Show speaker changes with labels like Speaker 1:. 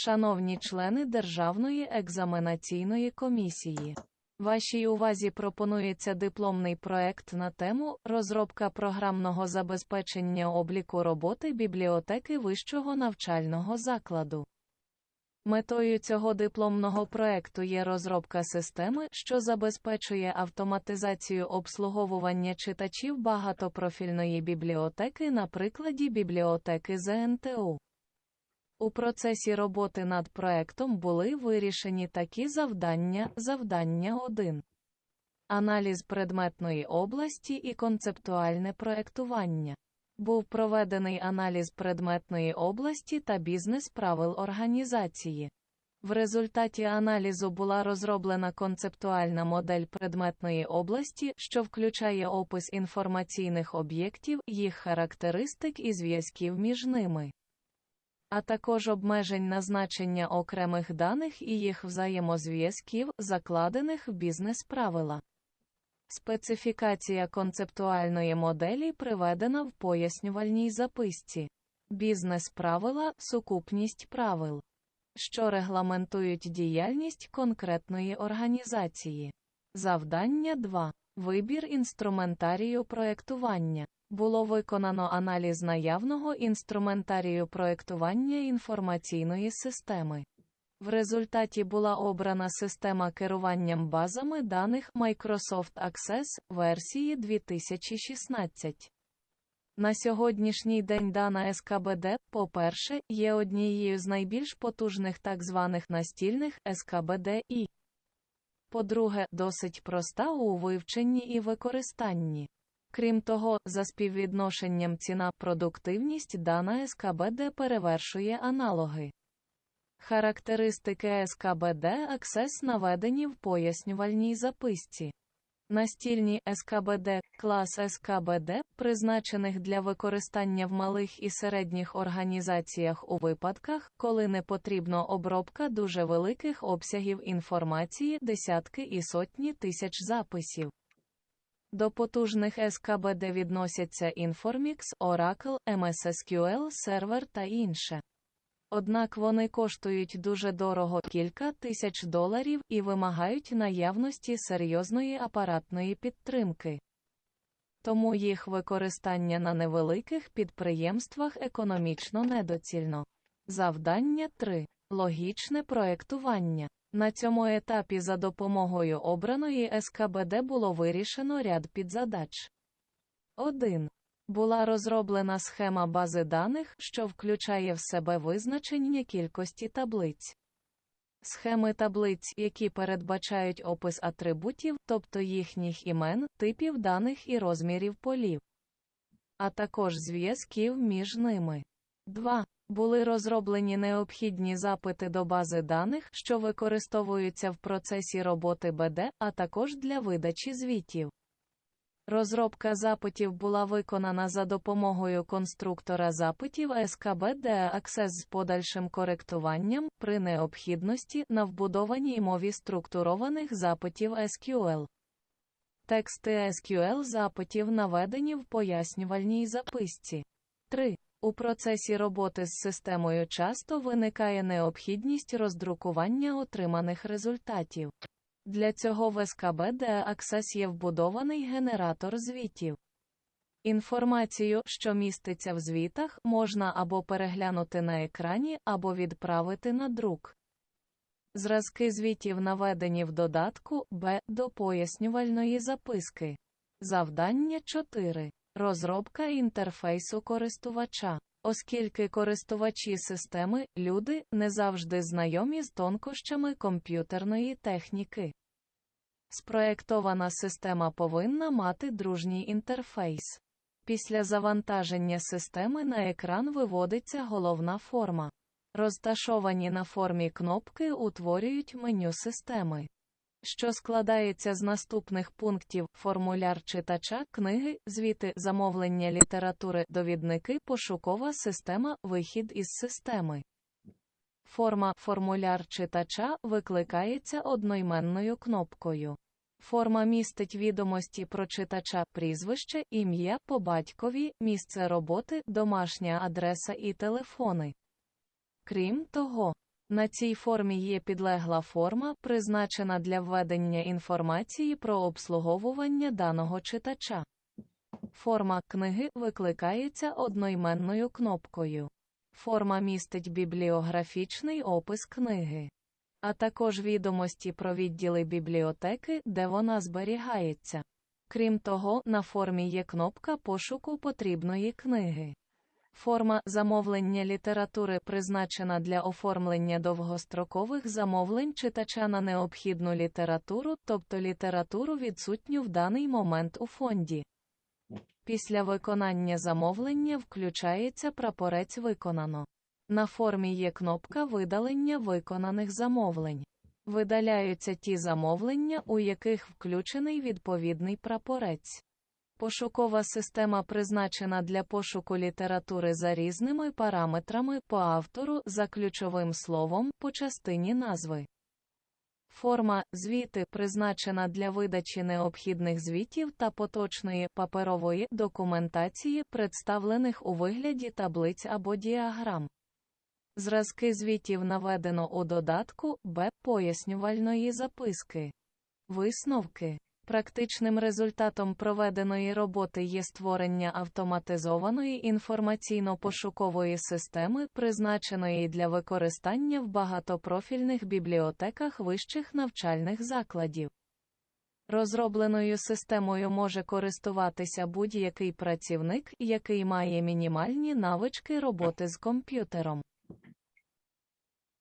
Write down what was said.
Speaker 1: Шановні члени Державної екзаменаційної комісії, вашій увазі пропонується дипломний проект на тему розробка програмного забезпечення обліку роботи бібліотеки вищого навчального закладу. Метою цього дипломного проекту є розробка системи, що забезпечує автоматизацію обслуговування читачів багатопрофільної бібліотеки на прикладі бібліотеки ЗНТУ. У процесі роботи над проектом були вирішені такі завдання. Завдання 1. Аналіз предметної області і концептуальне проектування. Був проведений аналіз предметної області та бізнес-правил організації. В результаті аналізу була розроблена концептуальна модель предметної області, що включає опис інформаційних об'єктів, їх характеристик і зв'язків між ними а також обмежень на значення окремих даних і їх взаємозв'язків, закладених в бізнес-правила. Специфікація концептуальної моделі приведена в пояснювальній записці. Бізнес-правила сукупність правил, що регламентують діяльність конкретної організації. Завдання 2. Вибір інструментарію проектування. Було виконано аналіз наявного інструментарію проектування інформаційної системи. В результаті була обрана система керуванням базами даних Microsoft Access версії 2016. На сьогоднішній день дана СКБД, по-перше, є однією з найбільш потужних так званих настільних СКБД і, по-друге, досить проста у вивченні і використанні. Крім того, за співвідношенням ціна продуктивність дана СКБД перевершує аналоги. Характеристики СКБД Access наведені в пояснювальній записці. Настільні СКБД, клас СКБД, призначених для використання в малих і середніх організаціях у випадках, коли не потрібна обробка дуже великих обсягів інформації десятки і сотні тисяч записів. До потужних СКБД відносяться Informix, Oracle, MS SQL Server та інше. Однак вони коштують дуже дорого кілька тисяч доларів і вимагають наявності серйозної апаратної підтримки. Тому їх використання на невеликих підприємствах економічно недоцільно. Завдання 3. Логічне проектування. На цьому етапі за допомогою обраної СКБД було вирішено ряд підзадач. 1. Була розроблена схема бази даних, що включає в себе визначення кількості таблиць. Схеми таблиць, які передбачають опис атрибутів, тобто їхніх імен, типів даних і розмірів полів, а також зв'язків між ними. 2. Були розроблені необхідні запити до бази даних, що використовуються в процесі роботи БД, а також для видачі звітів. Розробка запитів була виконана за допомогою конструктора запитів СКБ Access з подальшим коректуванням при необхідності на вбудованій мові структурованих запитів SQL. Тексти SQL запитів наведені в пояснювальній записці. 3. У процесі роботи з системою часто виникає необхідність роздрукування отриманих результатів. Для цього в СКБ Access є вбудований генератор звітів. Інформацію, що міститься в звітах, можна або переглянути на екрані, або відправити на друк. Зразки звітів наведені в додатку Б до пояснювальної записки. Завдання 4. Розробка інтерфейсу користувача. Оскільки користувачі системи, люди, не завжди знайомі з тонкощами комп'ютерної техніки. Спроєктована система повинна мати дружній інтерфейс. Після завантаження системи на екран виводиться головна форма. Розташовані на формі кнопки утворюють меню системи що складається з наступних пунктів: формуляр читача, книги, звіти, замовлення літератури, довідники, пошукова система, вихід із системи. Форма формуляр читача викликається одноіменною кнопкою. Форма містить відомості про читача, прізвище, ім'я по батькові, місце роботи, домашня адреса і телефони. Крім того, На цій формі є підлегла форма, призначена для введення інформації про обслуговування даного читача. Форма книги викликається одноіменною кнопкою. Форма містить бібліографічний опис книги, а також відомості про відділи бібліотеки, де вона зберігається. Крім того, на формі є кнопка пошуку потрібної книги. Форма замовлення літератури призначена для оформлення довгострокових замовлень читача на необхідну літературу, тобто літературу відсутню в даний момент у фонді. Після виконання замовлення включається прапорець виконано. На формі є кнопка видалення виконаних замовлень. Видаляються ті замовлення, у яких включений відповідний прапорець. Пошукова система призначена для пошуку літератури за різними параметрами по автору за ключовим словом по частині назви. Форма звіти призначена для видачі необхідних звітів та поточної паперової документації, представлених у вигляді таблиць або діаграм. Зразки звітів наведено у додатку Б пояснювальної записки. Висновки. Практичним результатом проведеної роботи є створення автоматизованої інформаційно-пошукової системи, призначеної для використання в багатопрофільних бібліотеках вищих навчальних закладів. Розробленою системою може користуватися будь-який працівник, який має мінімальні навички роботи з комп'ютером.